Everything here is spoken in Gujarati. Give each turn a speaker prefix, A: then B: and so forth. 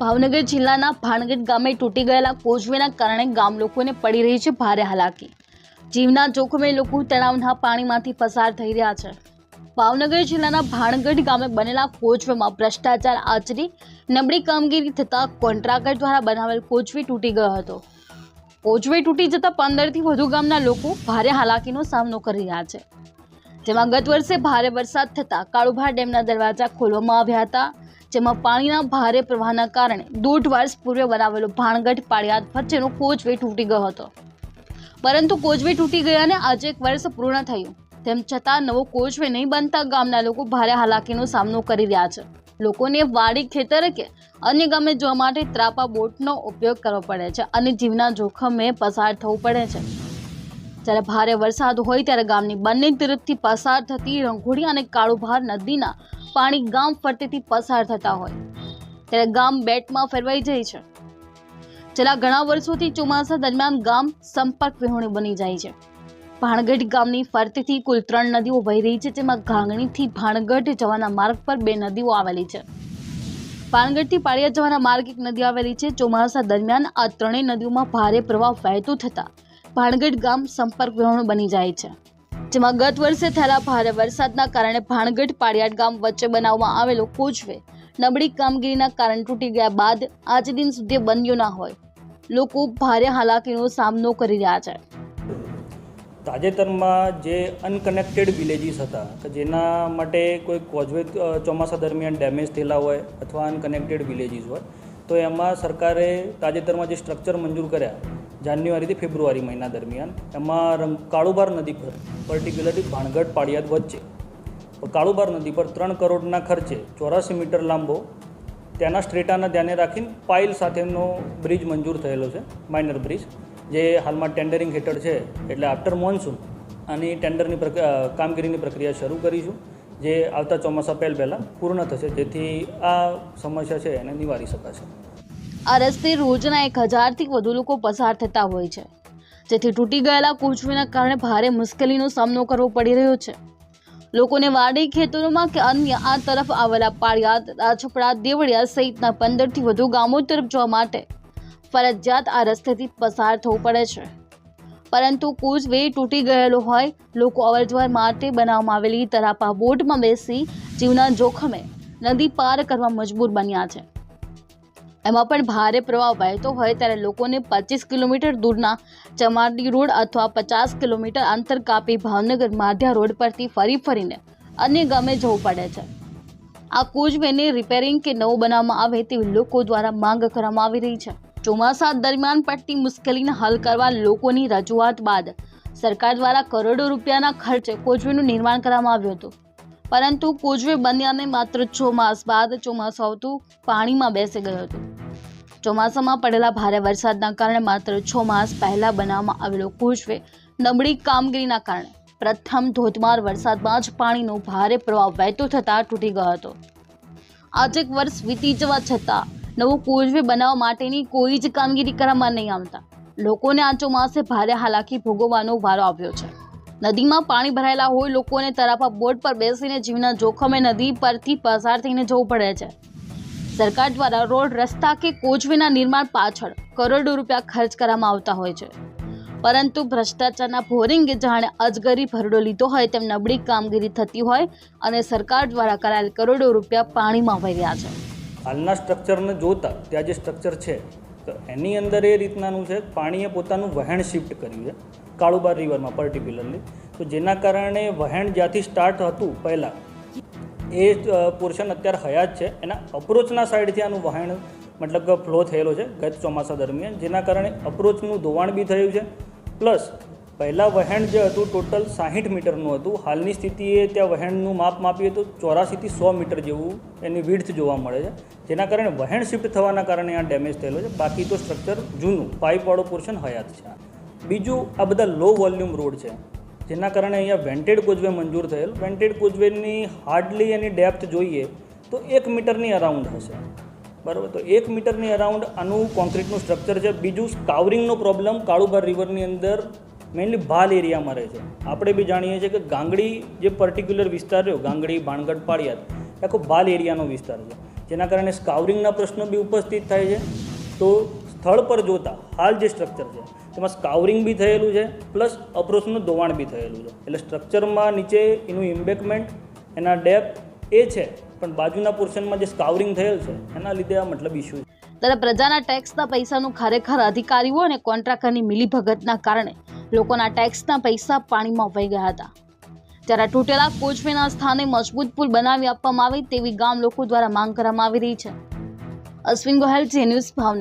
A: ભાવનગર જિલ્લાના ભાણગઢ ગામે તૂટી ગયેલા કોઝવેના કારણે ગામ લોકોને પડી રહી છે ભારે હાલાકી. જીવના જોખમે લોકો તળાવના પાણીમાંથી પસાર થઈ રહ્યા છે. ભાવનગર જિલ્લાના ભાણગઢ ગામે બનેલા કોચવેમાં ભ્રષ્ટાચાર આચરી નબળી કામગીરી થતાં કોન્ટ્રાક્ટર દ્વારા બનાવેલ કોચવે તૂટી ગયો હતો. કોચવે તૂટી જતાં પંદરથી વધુ ગામના લોકો ભારે હાલાકીનો સામનો કરી રહ્યા છે. જેમાં ગત વર્ષે ભારે વરસાદ થતાં કાળુભાર ડેમના દરવાજા ખોલવામાં આવ્યા હતા. જેમાં પાણીના ભારે પ્રવાહના કારણે દોઢ વર્ષ પૂર્વે બનાવેલો ભાણગઢ પાળિયાદ વચ્ચેનો કોચવે તૂટી ગયો હતો. પરંતુ કોચવે તૂટી ગયાને આજે એક વર્ષ પૂર્ણ થયું. તેમ છતાં નવો કોચવે નહીં બનતા ગામના લોકો ભારે હાલાકીનો સામનો કરી રહ્યા છે. લોકોને વાડી ખેતર કે અન્ય ગામે જવા માટે ત્રાપા બોટનો ઉપયોગ કરવો પડે છે અને જીવના જોખમે પસાર થવું પડે છે. જ્યારે ભારે વરસાદ હોય ત્યારે ગામની બંને તરફથી પસાર થતી રંઘોળી અને કાળુભાર નદીના પાણી ગામ ફરતેથી પસાર થતા હોય. ત્યારે ગામ બેટમાં ફેરવાઈ જાય છે. છેલ્લા ઘણા વર્ષોથી ચોમાસા દરમિયાન ગામ સંપર્ક વિહોણી બની જાય છે. ભાણગઢ ગામની ફરતેથી કુલ ત્રણ નદીઓ વહી રહી છે, જેમાં ઘાંગણીથી ભાણગઢ જવાના માર્ગ પર બે નદીઓ આવેલી છે. પાનગઢથી પાળિયા જવાના માર્ગ એક નદી આવેલી છે. ચોમાસા દરમિયાન આ ત્રણેય નદીઓમાં ભારે પ્રવાહ વહેતો થતાં ભાણગઢ ગામ સંપર્ક વિહોણું બની જાય છે. જેમાં ગત વર્ષે થયેલા ભારે વરસાદના કારણે ભાણગઢ પાળિયાદ ગામ વચ્ચે બનાવવામાં આવેલો કોચવે નબળી કામગીરીના કારણે તૂટી ગયા બાદ આજ દિન સુધી બન્યો ના હોય. લોકો ભારે હાલાકીનો સામનો કરી રહ્યા છે.
B: તાજેતરમાં જે અનકનેક્ટેડ વિલેજીસ હતા, કે જેના માટે કોઈ કોઝવે ચોમાસા દરમિયાન ડેમેજ થયેલા હોય અથવા અનકનેક્ટેડ વિલેજીસ હોય, તો એમાં સરકારે તાજેતરમાં જે સ્ટ્રક્ચર મંજૂર કર્યા જાન્યુઆરીથી ફેબ્રુઆરી મહિના દરમિયાન એમાં રંગ કાળુબાર નદી પર પર્ટિક્યુલરલી ભાણગઢ પાળિયાદ વચ્ચે. કાળુબાર નદી પર ત્રણ કરોડના ખર્ચે ચોરાસી મીટર લાંબો ત્યાંના સ્ટ્રેટાના ધ્યાને રાખીને પાઇલ સાથેનો બ્રિજ મંજૂર થયેલો છે, માઇનર બ્રિજ, જે હાલમાં ટેન્ડરિંગ હેઠળ છે, એટલે આફ્ટર મોન્સૂન આની ટેન્ડરની કામગીરીની પ્રક્રિયા શરૂ કરીશું, જે આવતા ચોમાસા પહેલ પહેલાં પૂર્ણ થશે, જેથી આ સમસ્યા છે એને નિવારી શકાશે.
A: આ રસ્તે રોજના એક હજારથી વધુ લોકો પસાર થતા હોય છે. જેથી તૂટી ગયેલા કોચવેના કારણે ભારે મુશ્કેલીનો સામનો કરવો પડી રહ્યો છે. લોકોને વાડી ખેતરોમાં કે અન્ય આ તરફ આવેલા પાળિયાદ, રાજપડા, દેવળિયા સહિતના પંદરથી વધુ ગામો તરફ જવા માટે ફરજિયાત આ રસ્તેથી પસાર થવું પડે છે. પરંતુ કોચવે તૂટી ગયેલો હોય, લોકો અવરજવર માટે બનાવવામાં આવેલી તરાપા બોટમાં બેસી જીવના જોખમે નદી પાર કરવા મજબૂર બન્યા છે. એમાં પણ ભારે પ્રવાહ વહેતો હોય ત્યારે લોકોને પચીસ કિલોમીટર દૂરના ચમારડી રોડ અથવા પચાસ કિલોમીટર અંતર કાપી ભાવનગર માધ્યા રોડ પરથી ફરી ફરીને અન્ય ગામે જવું પડે છે. આ કોચવેને રિપેરિંગ કે નવું બનાવવામાં આવે તેવી લોકો દ્વારા માંગ કરવામાં આવી રહી છે. ચોમાસા દરમિયાન પડતી મુશ્કેલીને હલ કરવા લોકોની રજૂઆત બાદ સરકાર દ્વારા કરોડો રૂપિયાના ખર્ચે કોચવેનું નિર્માણ કરવામાં આવ્યું હતું. પરંતુ કોચવે બન્યાને માત્ર છ માસ બાદ ચોમાસું આવતું, પાણીમાં બેસી ગયું હતું. ચોમાસામાં પડેલા ભારે વરસાદના કારણે માત્ર છ માસ પહેલા બનાવવામાં આવેલો કોચવે નબળી કામગીરીના કારણે પ્રથમ ધોધમાર વરસાદમાં જ પાણીનો ભારે પ્રવાહ વહેતો થતાં તૂટી ગયો હતો. આજે એક વર્ષ વીતી જવા છતાં નવો કોઝવે બનાવવા માટેની કોઈ જ કામગીરી કરવામાં નહીં આવતા. લોકોને આ ચોમાસે ભારે હાલાકી ભોગવવાનો વારો આવ્યો છે. નદીમાં પાણી ભરાયેલા હોય લોકોને તરાપા બોટ પર બેસીને જીવના જોખમે નદી પરથી પસાર થઈને જવું પડે છે. સરકાર દ્વારા રોડ રસ્તા કે કોચવેના નિર્માણ પાછળ કરોડો રૂપિયા ખર્ચ કરવામાં આવતા હોય છે. પરંતુ ભ્રષ્ટાચારના ભોરિંગે જાણે અજગરી ભરડો લીધો હોય તેમ નબળી કામગીરી થતી હોય અને સરકાર દ્વારા કરાયેલ કરોડો રૂપિયા પાણીમાં વહ્યા છે.
B: હાલના સ્ટ્રક્ચરને જોતા ત્યાં જે સ્ટ્રક્ચર છે, તો એની અંદર એ રીતનાનું છે પાણીએ પોતાનું વહેણ શિફ્ટ કર્યું છે, કાળુબાર રિવરમાં, પર્ટિક્યુલરલી. તો જેના કારણે વહેણ જ્યાંથી સ્ટાર્ટ હતું પહેલાં એ પોર્શન અત્યારે હયાત છે. એના અપ્રોચના સાઈડથી આનું વહાણ, મતલબ કે ફ્લો થયેલો છે ગત ચોમાસા દરમિયાન. જેના કારણે અપ્રોચનું ધોવાણ બી થયું છે. પ્લસ, પહેલાં વહેણ જે હતું ટોટલ સાહીઠ મીટરનું હતું. હાલની સ્થિતિએ ત્યાં વહેણનું માપ માપીએ તો ચોરાસીથી સો મીટર જેવું એની વિડ્થ જોવા મળે છે. જેના કારણે વહેણ શિફ્ટ થવાના કારણે આ ડેમેજ થયેલો છે. બાકી તો સ્ટ્રક્ચર જૂનું. પાઇપવાળો પોર્શન હયાત છે. બીજું, આ બધા લો વોલ્યુમ રોડ છે. જેના કારણે અહીંયા વેન્ટેડ કોઝવે મંજૂર થયેલ. વેન્ટેડ કોઝવેની હાર્ડલી એની ડેપ્થ જોઈએ તો એક મીટરની અરાઉન્ડ હશે. બરાબર? તો એક મીટરની અરાઉન્ડ આનું કોન્ક્રીટનું સ્ટ્રક્ચર છે. બીજું સ્કાવરિંગનો પ્રોબ્લેમ કાળુબાર રિવરની અંદર મેઇનલી ભાલ એરિયામાં રહે છે. આપણે બી જાણીએ છીએ કે ગાંગડી જે પર્ટિક્યુલર વિસ્તાર રહ્યો, ગાંગડી ભાણગઢ પાળિયાદ આખો ભાલ એરિયાનો વિસ્તાર છે. જેના કારણે સ્કાવરિંગના પ્રશ્નો બી ઉપસ્થિત થાય છે. તો સ્થળ પર જોતા હાલ જે સ્ટ્રક્ચર છે, તેમાં સ્કાવરિંગ બી થયેલું છે પ્લસ અપ્રોચનું ધોવાણ બી થયેલું છે. એટલે સ્ટ્રક્ચરમાં નીચે એનું ઇમ્બેકમેન્ટ એના ડેપ એ છે, પણ બાજુના પોર્શનમાં જે સ્કાવરિંગ થયેલ છે, એના લીધે આ મતલબ ઇસ્યુ છે.
A: ત્યારે પ્રજાના ટેક્સના પૈસાનું ખરેખર અધિકારીઓ અને કોન્ટ્રાક્ટરની મિલીભગતના કારણે લોકોના ટેક્સના પૈસા પાણીમાં વહી ગયા હતા. ત્યારે તૂટેલા કોચવેના સ્થાને મજબૂત પુલ બનાવી આપવામાં આવે તેવી ગામ લોકો દ્વારા માંગ કરવામાં આવી રહી છે. અશ્વિન ગોહેલ જે ન્યૂઝ ભાવનગર.